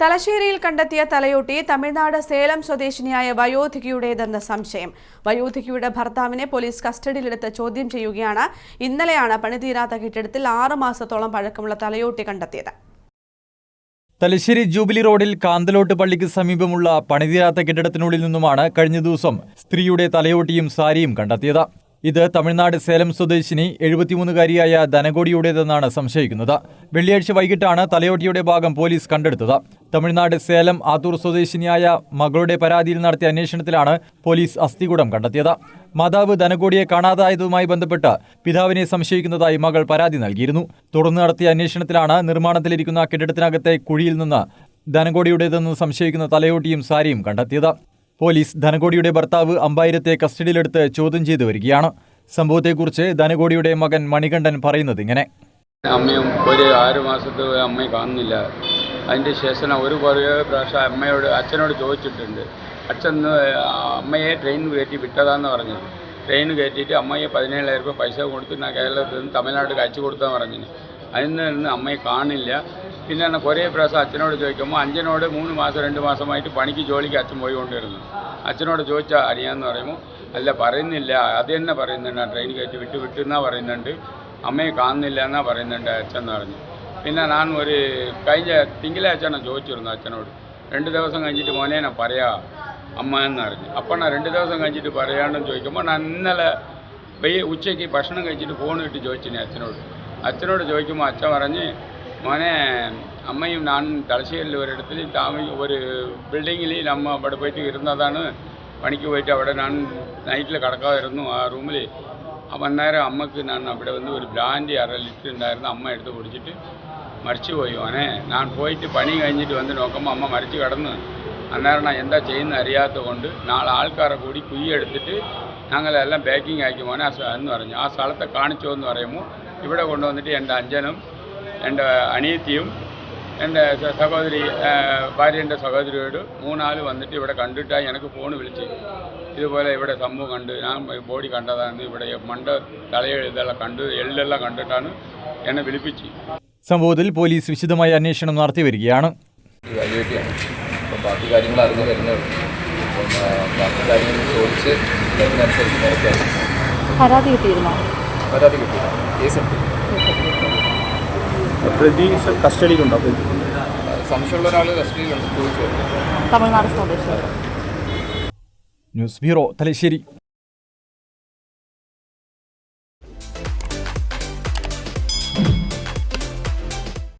തലശ്ശേരിയിൽ കണ്ടെത്തിയ തലയോട്ടി തമിഴ്നാട് സേലം സ്വദേശിനിയായ വയോധികയുടേതെന്ന് സംശയം. വയോധികയുടെ ഭർത്താവിനെ പോലീസ് കസ്റ്റഡിയിലെടുത്ത് ചോദ്യം ചെയ്യുകയാണ് ഇന്നലെയാണ് പണിതീരാത്ത കെട്ടിടത്തിൽ ആറുമാസത്തോളം പഴക്കമുള്ള തലയോട്ടി കണ്ടെത്തിയത്. തലശ്ശേരി ജൂബിലി റോഡിൽ കാന്തലോട്ട് പള്ളിക്ക് സമീപമുള്ള പണിതീരാത്ത കെട്ടിടത്തിനുള്ളിൽ നിന്നുമാണ് കഴിഞ്ഞ ദിവസം സ്ത്രീയുടെ തലയോട്ടിയും സാരിയും കണ്ടെത്തിയത്. ഇത് തമിഴ്നാട് സേലം സ്വദേശിനി എഴുപത്തിമൂന്നുകാരിയായ ധനകോടിയുടേതെന്നാണ് സംശയിക്കുന്നത്. വെള്ളിയാഴ്ച വൈകിട്ടാണ് തലയോട്ടിയുടെ ഭാഗം പോലീസ് കണ്ടെടുത്തത്. തമിഴ്നാട് സേലം ആത്തൂർ സ്വദേശിനിയായ മകളുടെ പരാതിയിൽ നടത്തിയ അന്വേഷണത്തിലാണ് പോലീസ് അസ്ഥികൂടം കണ്ടെത്തിയത്. മാതാവ് ധനകോടിയെ കാണാതായതുമായി ബന്ധപ്പെട്ട് പിതാവിനെ സംശയിക്കുന്നതായി മകൾ പരാതി നൽകിയിരുന്നു. തുടർന്ന് നടത്തിയ അന്വേഷണത്തിലാണ് നിർമ്മാണത്തിലിരിക്കുന്ന കെട്ടിടത്തിനകത്തെ കുഴിയിൽ നിന്ന് ധനകോടിയുടേതെന്ന് സംശയിക്കുന്ന തലയോട്ടിയും സാരിയും കണ്ടെത്തിയത്. പോലീസ് ധനകോടിയുടെ ഭർത്താവ് അമ്പായിരത്തെ കസ്റ്റഡിയിലെടുത്ത് ചോദ്യം ചെയ്തു വരികയാണ്. സംഭവത്തെക്കുറിച്ച് ധനകോടിയുടെ മകൻ മണികണ്ഠൻ പറയുന്നത് ഇങ്ങനെ. അമ്മയും ഒരു ആറ് മാസത്തെ അമ്മയെ കാണുന്നില്ല. അതിന്റെ ശേഷം ഒരു പ്രാവശ്യം അമ്മയോട് അച്ഛനോട് ചോദിച്ചിട്ടുണ്ട്. അച്ഛൻ അമ്മയെ ട്രെയിൻ കയറ്റി വിട്ടതാന്ന് പറഞ്ഞു. ട്രെയിൻ കയറ്റിയിട്ട് അമ്മയെ പതിനേഴായിരം രൂപ പൈസ കൊടുത്ത് ഞാൻ കേരളത്തിൽ നിന്ന് തമിഴ്നാട്ടിൽ അയച്ചു കൊടുത്താന്ന് പറഞ്ഞു. അതിൽ നിന്ന് അമ്മയെ കാണില്ല. പിന്നെ എന്നാ കുറേ പ്രാവശ്യം അച്ഛനോട് ചോദിക്കുമ്പോൾ അഞ്ചനോട് മൂന്ന് മാസം രണ്ട് മാസമായിട്ട് പണിക്ക് ജോലിക്ക് അച്ഛൻ പോയിക്കൊണ്ടിരുന്നു. അച്ഛനോട് ചോദിച്ചാൽ അറിയാമെന്ന് പറയുമ്പോൾ അല്ല പറയുന്നില്ല. അത് തന്നെ പറയുന്നുണ്ട്. ആ ട്രെയിൻ കയറ്റി വിട്ട് വിട്ടെന്നാ പറയുന്നുണ്ട്. അമ്മയെ കാണുന്നില്ല എന്നാ പറയുന്നുണ്ട് അച്ഛൻ എന്ന് പറഞ്ഞു. പിന്നെ ഞാൻ ഒരു കഴിഞ്ഞ തിങ്കളാഴ്ചയാണ് ചോദിച്ചിരുന്നു അച്ഛനോട്. രണ്ട് ദിവസം കഴിഞ്ഞിട്ട് മോനെ ഞാൻ പറയാ അമ്മ എന്ന് പറഞ്ഞു. അപ്പം ഞാൻ രണ്ട് ദിവസം കഴിഞ്ഞിട്ട് പറയാണ്ടെന്ന് ചോദിക്കുമ്പോൾ ഞാൻ ഇന്നലെ ഉച്ചയ്ക്ക് ഭക്ഷണം കഴിച്ചിട്ട് ഫോൺ ഇട്ട് ചോദിച്ചിനെ അച്ഛനോട്. അച്ഛനോട് ചോദിക്കുമ്പോൾ അച്ഛൻ പറഞ്ഞ് മോനെ അമ്മയും ഞാൻ തലശ്ശേരിയിൽ ഒരിടത്തിൽ താമി ഒരു ബിൽഡിങ്ങിൽ നമ്മ അവിടെ പോയിട്ട് ഇരുന്നതാണ് പണിക്ക് പോയിട്ട് അവിടെ ഞാൻ നൈറ്റിൽ കിടക്കാമായിരുന്നു ആ റൂമിൽ അപ്പം അന്നേരം അമ്മക്ക് ഞാൻ അവിടെ വന്ന് ഒരു ബ്രാൻഡി അര ലിറ്റർ ഉണ്ടായിരുന്നു അമ്മ എടുത്ത് കുടിച്ചിട്ട് മരിച്ചു പോയി മോനെ ഞാൻ പോയിട്ട് പണി കഴിഞ്ഞിട്ട് വന്ന് നോക്കുമ്പോൾ അമ്മ മരിച്ചു കിടന്ന് അന്നേരം ഞാൻ എന്താ ചെയ്യുന്ന അറിയാത്തത് കൊണ്ട് നാളെ ആൾക്കാരെ കൂടി കുയ്യെടുത്തിട്ട് ഞങ്ങളെല്ലാം പാക്കിംഗ് ആക്കി മോനെ ആ സ്ഥ- എന്ന് പറഞ്ഞു ആ സ്ഥലത്തെ കാണിച്ചോ എന്ന് പറയുമ്പോൾ ഇവിടെ കൊണ്ടുവന്നിട്ട് എൻ്റെ അഞ്ജനും എന്റെ അനിയത്തിയും എന്റെ സഹോദരി ഭാര്യന്റെ സഹോദരിയോട് മൂന്നാൾ വന്നിട്ട് ഇവിടെ കണ്ടിട്ടാണ് എനിക്ക് ഫോൺ വിളിച്ച്. ഇതുപോലെ ഇവിടെ സംഭവം കണ്ട് ഞാൻ ബോഡി കണ്ടതാണ് ഇവിടെ മണ്ട തലയെഴുതെല്ലാം കണ്ട് എല്ലെല്ലാം കണ്ടിട്ടാണ് എന്നെ വിളിപ്പിച്ച്. സംഭവത്തിൽ പോലീസ് വിശദമായ അന്വേഷണം നടത്തി വരികയാണ്. ബാക്കി കാര്യങ്ങൾ അറിഞ്ഞു ബാക്കി കാര്യങ്ങൾ ചോദിച്ച് പരാതി കിട്ടിയിരുന്നോ? പരാതി കിട്ടിയിരുന്നു കേസ് പ്രതി കസ്റ്റഡിയിലുണ്ടോ പ്രതി സംശയമുള്ള ഒരാൾ കസ്റ്റഡിയിലുണ്ട് തമിഴ്നാട് സ്വദേശി. News bureau Thalassery.